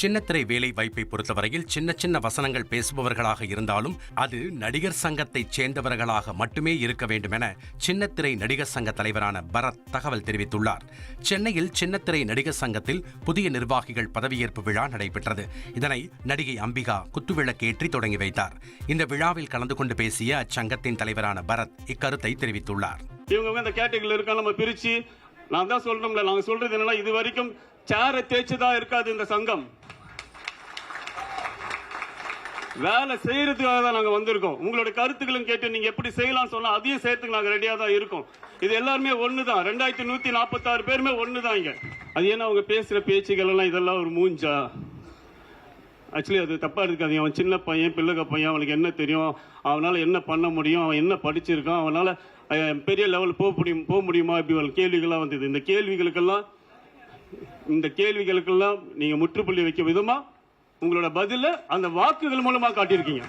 சின்னத்திரை வேலை வாய்ப்பை பொறுத்தவரையில் சின்ன சின்ன வசனங்கள் பேசுபவர்களாக இருந்தாலும் அது நடிகர் சங்கத்தைச் சேர்ந்தவர்களாக மட்டுமே இருக்க வேண்டும் என சின்னத்திரை நடிகர் சங்க தலைவரான பரத் தகவல் தெரிவித்துள்ளார். சென்னையில் சின்னத்திரை நடிகர் சங்கத்தில் புதிய நிர்வாகிகள் பதவியேற்பு விழா நடைபெற்றது. இதனை நடிகை அம்பிகா குத்துவிளக்கேற்றி தொடங்கி வைத்தார். இந்த விழாவில் கலந்து கொண்டு பேசிய அச்சங்கத்தின் தலைவரான பரத் இக்கருத்தை தெரிவித்துள்ளார். இவங்க இந்த கேட்டகரியில் இருக்கா நம்ம பிரிச்சு நான் தான் சொல்றோம்ல நாங்க சொல்றது என்னன்னா இது வரைக்கும் சேரை தேய்ச்சுதான் இருக்காது இந்த சங்கம். வேலை செய்யறதுக்காக தான் நாங்க வந்திருக்கோம். உங்களோட கருத்துக்களும் கேட்டு நீங்க எப்படி செய்யலாம் சொன்னா அதையும் செய்யறதுக்கு நாங்க ரெடியா தான் இருக்கோம். இது எல்லாருமே ஒண்ணுதான். ரெண்டாயிரத்தி நூத்தி நாற்பத்தாறு பேருமே ஒண்ணுதான் இங்க. அது ஏன்னா அவங்க பேசுற பேச்சுகள் எல்லாம் இதெல்லாம் ஒரு மூஞ்சா? ஆக்சுவலி அது தப்பா இருக்காது அவன் சின்ன பையன் பிள்ளைக பையன் அவனுக்கு என்ன தெரியும்? அவனால என்ன பண்ண முடியும்? அவன் என்ன படிச்சிருக்கான்? அவனால பெரிய லெவல் போக முடியும் போக முடியுமா? இப்படி ஒரு கேள்விகள்லாம் வந்தது. இந்த கேள்விகளுக்கெல்லாம் இந்த கேள்விகளுக்கெல்லாம் நீங்க முற்றுப்புள்ளி வைக்க விதமா உங்களோட பதில அந்த வாக்குகள் மூலமா காட்டியிருக்கீங்க.